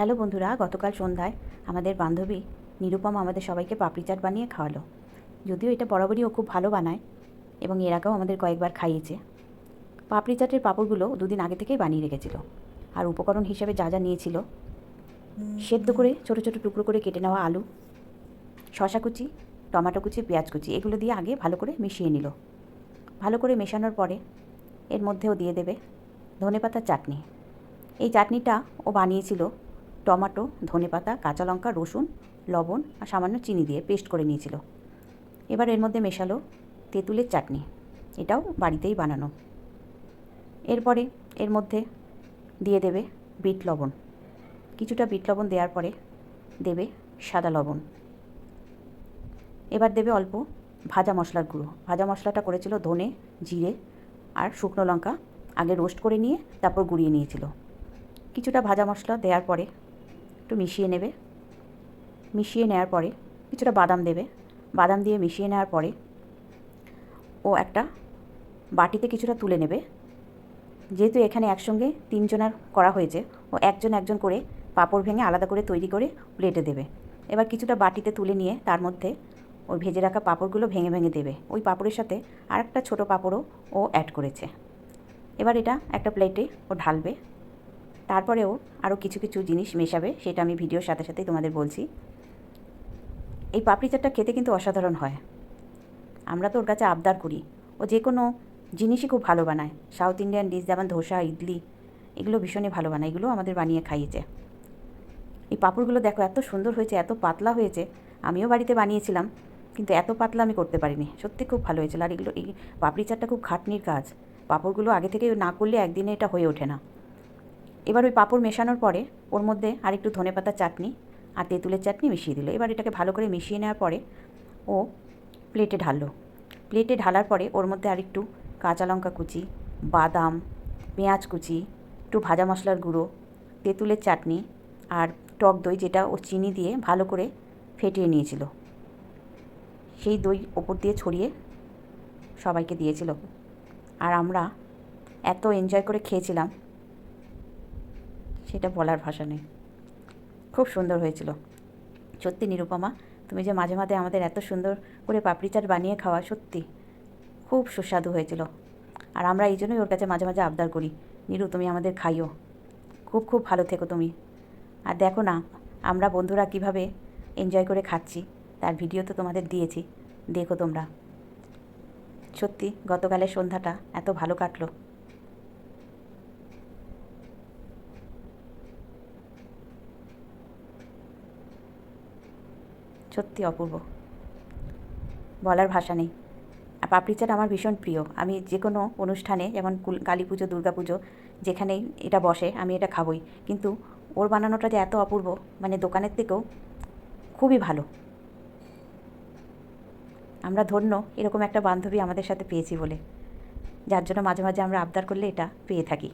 Hello বন্ধুরা, গতকাল সন্ধ্যায় আমাদের বান্ধবী নিরুপম আমাদের সবাইকে পাপড়ি চাট বানিয়ে খাওয়ালো। যদিও এটা বরাবরই ও খুব ভালো বানায় এবং এর আগেও আমাদের কয়েকবার খাইয়েছে। পাপড়ি চাটের পাঁপড়গুলো দুদিন আগে থেকেই বানিয়ে রেখেছিল আর উপকরণ হিসেবে যা যা নিয়েছিল, সেদ্ধ করে ছোট ছোট টুকরো করে কেটে নেওয়া আলু শশা কুচি, টমেটো কুচি, পেঁয়াজ কুচি, এগুলো দিয়ে আগে ভালো করে মিশিয়ে নিল। ভালো করে মেশানোর পরে এর মধ্যেও দিয়ে দেবে ধনেপাতার চাটনি। এই চাটনিটা ও বানিয়েছিল টমাটো, ধনেপাতা কাঁচা লঙ্কা রসুন, লবণ আর সামান্য চিনি দিয়ে পেস্ট করে নিয়েছিল। এবার এর মধ্যে মেশালো তেঁতুলের চাটনি। এটাও বাড়িতেই বানানো। এরপরে এর মধ্যে দিয়ে দেবে বিট লবণ। কিছুটা বিট লবণ দেওয়ার পরে দেবে সাদা লবণ। এবার দেবে অল্প ভাজা মশলার গুঁড়ো। ভাজা মশলাটা করেছিল ধনে, জিরে আর শুকনো লঙ্কা। আগে রোস্ট করে নিয়ে তারপর গুঁড়িয়ে নিয়েছিল। কিছুটা ভাজা মশলা দেওয়ার পরে একটু মিশিয়ে নেবে। মিশিয়ে নেওয়ার পরে কিছুটা বাদাম দেবে। বাদাম দিয়ে মিশিয়ে নেওয়ার পরে ও একটা বাটিতে কিছুটা তুলে নেবে। যেহেতু এখানে একসঙ্গে তিনজনের করা হয়েছে, ও একজন একজন করে পাঁপড় ভেঙে আলাদা করে তৈরি করে প্লেটে দেবে। এবার কিছুটা বাটিতে তুলে নিয়ে তার মধ্যে ওই ভেজে রাখা পাঁপড়গুলো ভেঙে ভেঙে দেবে। ওই পাঁপড়ের সাথে আর একটা ছোটো পাঁপড়ও ও অ্যাড করেছে। এবার এটা একটা প্লেটে ও ঢালবে। তারপরেও আরও কিছু কিছু জিনিস মেশাবে, সেটা আমি ভিডিওর সাথে সাথেই তোমাদের বলছি। এই পাপড়ি চাটটা খেতে কিন্তু অসাধারণ হয়। আমরা তো ওর কাছে আবদার করি। ও যে কোনো জিনিসই খুব ভালো বানায়। সাউথ ইন্ডিয়ান ডিশ যেমন ধোসা, ইডলি, এগুলো ভীষণই ভালো বানায়। এগুলো আমাদের বানিয়ে খাইয়েছে। এই পাঁপড়গুলো দেখো, এত সুন্দর হয়েছে, এত পাতলা হয়েছে। আমিও বাড়িতে বানিয়েছিলাম, কিন্তু এত পাতলা আমি করতে পারিনি। সত্যি খুব ভালো হয়েছিল। আর এগুলো, এই পাপড়ি চাটটা খুব খাটনির কাজ। পাঁপড়গুলো আগে থেকে না করলে একদিনে এটা হয়ে ওঠে না। এবার ওই পাঁপড় মেশানোর পরে ওর মধ্যে আর আরেকটু ধনেপাতার চাটনি আর তেঁতুলের চাটনি মিশিয়ে দিল। এবার এটাকে ভালো করে মিশিয়ে নেওয়ার পরে ও প্লেটে ঢাললো। প্লেটে ঢালার পরে ওর মধ্যে আরেকটু কাঁচা লঙ্কা কুচি, বাদাম, পেঁয়াজ কুচি, একটু ভাজা মশলার গুঁড়ো, তেঁতুলের চাটনি আর টক দই যেটা ও চিনি দিয়ে ভালো করে ফেটিয়ে নিয়েছিল। সেই দই ওপর দিয়ে ছড়িয়ে সবাইকে দিয়েছিল। আর আমরা এত এনজয় করে খেয়েছিলাম সেটা বলার ভাষা নেই। খুব সুন্দর হয়েছিল। সত্যি নিরুপমা, তুমি যে মাঝে মাঝে আমাদের এত সুন্দর করে পাপড়ি চাট বানিয়ে খাওয়া সত্যি খুব সুস্বাদু হয়েছিল। আর আমরা এই জন্যই ওর কাছে মাঝে মাঝে আবদার করি, নিরু, তুমি আমাদের খাইও খুব খুব ভালো থেকো তুমি। আর দেখো না, আমরা বন্ধুরা কীভাবে এনজয় করে খাচ্ছি, তার ভিডিও তো তোমাদের দিয়েছি। দেখো তোমরা। সত্যি, গতকালের সন্ধ্যাটা এত ভালো কাটলো। সত্যি অপূর্ব। বলার ভাষা নেই। আর পাপড়ি চাট আমার ভীষণ প্রিয়। আমি যে কোনো অনুষ্ঠানে, যেমন কুল- পুজো, দুর্গা পুজো, যেখানেই এটা বসে, আমি এটা খাবই। কিন্তু ওর বানানোটা যে এত অপূর্ব মানে দোকানের থেকেও খুবই ভালো। আমরা ধন্য এরকম একটা বান্ধবী আমাদের সাথে পেয়েছি বলে। যার জন্য মাঝে মাঝে আমরা আবদার করলে এটা পেয়ে থাকি।